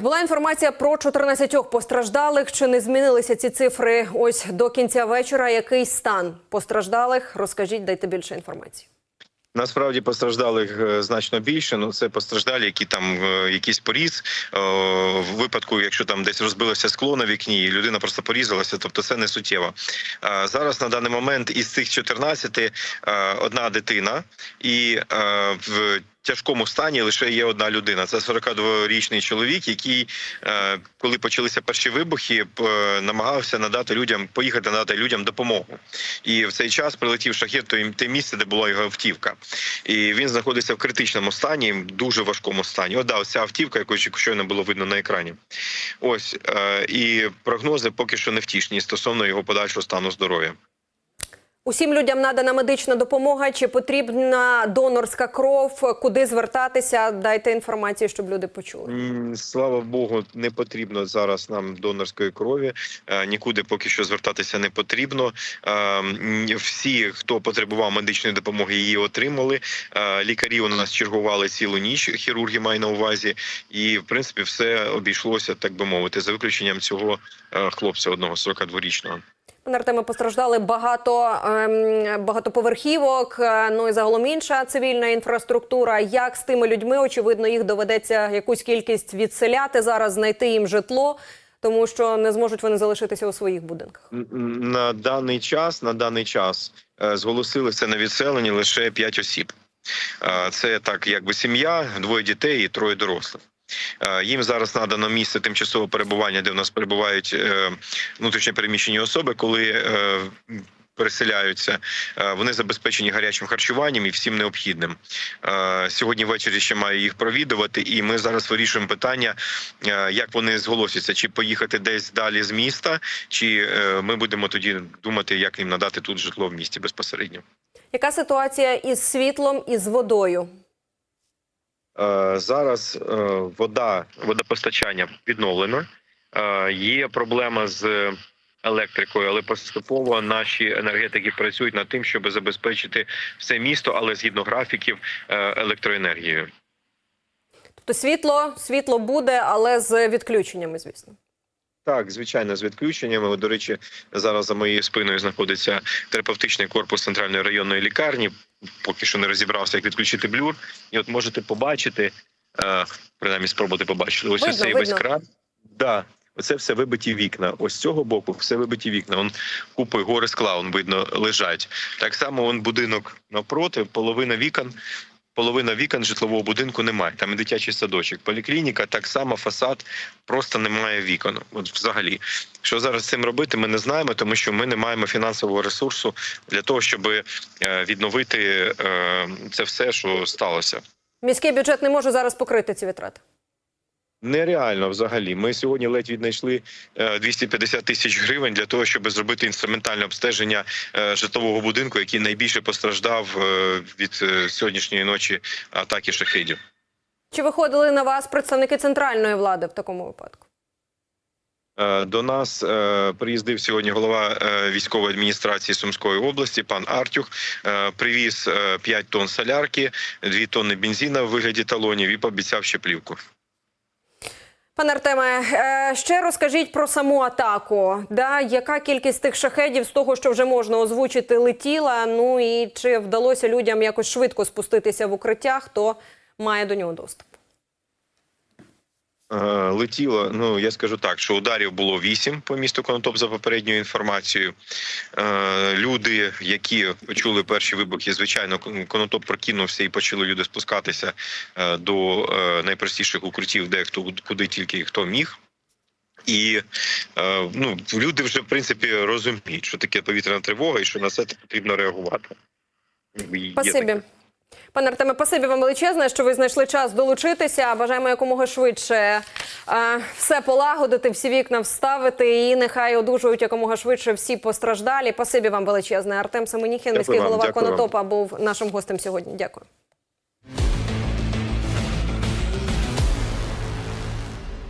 Була інформація про 14 постраждалих. Чи не змінилися ці цифри ось до кінця вечора? Який стан постраждалих? Розкажіть, дайте більше інформації. Насправді постраждалих е, значно більше. Ну це постраждалі, які там е, якийсь поріз е, в випадку, якщо там десь розбилося скло на вікні, і людина просто порізалася. Тобто це не суттєво. Зараз на даний момент із цих 14 е, одна дитина, і в тяжкому стані лише є одна людина. Це 42-річний чоловік, який, е, коли почалися перші вибухи, намагався надати людям поїхати надати людям допомогу. І в цей час прилетів шахет то те місце, де була його автівка. І він знаходиться в критичному стані, дуже важкому стані. От да, ось ця автівка, яку щойно було видно на екрані. Ось е, і прогнози поки що невтішні стосовно його подальшого стану здоров'я. Усім людям надана медична допомога. Чи потрібна донорська кров? Куди звертатися? Дайте інформацію, щоб люди почули. Слава Богу, не потрібно зараз нам донорської крові. Е, Нікуди поки що звертатися не потрібно. Е, Всі, хто потребував медичної допомоги, її отримали. Е, Лікарі у нас чергували цілу ніч. Хірурги маю на увазі, і в принципі все обійшлося, так би мовити, за виключенням цього хлопця одного 42-річного. Пане Артеме, постраждали багато ем, багатоповерхівок. е, Ну і загалом інша цивільна інфраструктура. Як з тими людьми? Очевидно, їх доведеться якусь кількість відселяти зараз, знайти їм житло, тому що не зможуть вони залишитися у своїх будинках. На даний час, на даний час е, зголосилися на відселення лише 5 осіб. Е, Це так, якби сім'я, двоє дітей і троє дорослих. Е, Їм зараз надано місце тимчасового перебування, де в нас перебувають е, внутрішньо переміщені особи, коли е, переселяються. Вони забезпечені гарячим харчуванням і всім необхідним. Сьогодні ввечері ще маю їх провідувати, і ми зараз вирішуємо питання, як вони зголосяться, чи поїхати десь далі з міста, чи ми будемо тоді думати, як їм надати тут житло в місті безпосередньо. Яка ситуація із світлом і з водою? Е, Зараз е, вода, водопостачання відновлено. Е, Є проблема з електрикою, але поступово наші енергетики працюють над тим, щоб забезпечити все місто, але згідно графіків електроенергією. Тобто світло, світло буде, але з відключеннями, звісно. Так, звичайно, з відключеннями. До речі, зараз за моєю спиною знаходиться терапевтичний корпус центральної районної лікарні. Поки що не розібрався, як відключити блюр. І от можете побачити, е, принаймні спробувати побачити. Ось Видно, цей весь видно. кран. Да, оце все вибиті вікна. Ось з цього боку все вибиті вікна. Он купи гори скла, он видно, лежать. Так само он будинок навпроти, половина вікон. Половина вікон житлового будинку немає. Там і дитячий садочок. Поліклініка так само фасад просто немає вікон. От взагалі, що зараз з цим робити, ми не знаємо, тому що ми не маємо фінансового ресурсу для того, щоб е, відновити е, це все, що сталося. Міський бюджет не може зараз покрити ці витрати. Нереально взагалі. Ми сьогодні ледь віднайшли е, 250 тисяч гривень для того, щоб зробити інструментальне обстеження е, житлового будинку, який найбільше постраждав е, від е, сьогоднішньої ночі атаки шахедів. Чи виходили на вас представники центральної влади в такому випадку? Е, До нас е, приїздив сьогодні голова е, військової адміністрації Сумської області, пан Артюх. Е, Привіз е, 5 тонн солярки, 2 тонни бензина в вигляді талонів і пообіцяв ще плівку. Пане Артеме, е, ще розкажіть про саму атаку. Да? Яка кількість тих шахедів з того, що вже можна озвучити, летіла? Ну і чи вдалося людям якось швидко спуститися в укриття, хто має до нього доступ? Е, Летіло, ну я скажу так, що ударів було вісім по місту Конотоп за попередньою інформацією. Е, Люди, які почули перші вибухи, звичайно, Кон- Конотоп прокинувся і почали люди спускатися е, до найпростіших укриттів, де хто куди тільки хто міг. І ну, люди вже в принципі розуміють, що таке повітряна тривога і що на це потрібно реагувати. Спасибі. Пане Артеме, спасибі вам величезне, що ви знайшли час долучитися. Бажаємо якомога швидше е, все полагодити, всі вікна вставити, і нехай одужують якомога швидше всі постраждалі. Спасибі вам величезне. Артем Семеніхін, міський голова. Конотопа, був нашим гостем сьогодні. Дякую.